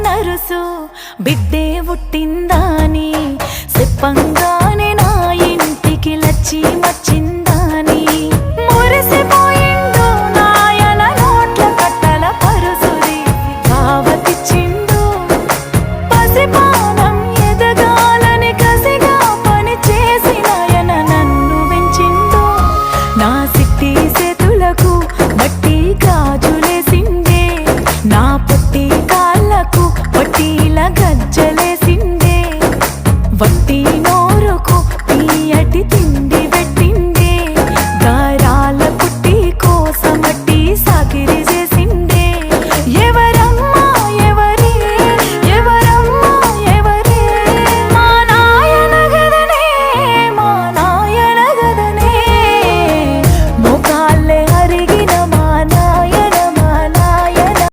నరుసు. బిడ్డే పుట్టిందాని సిప్పంగా Tiết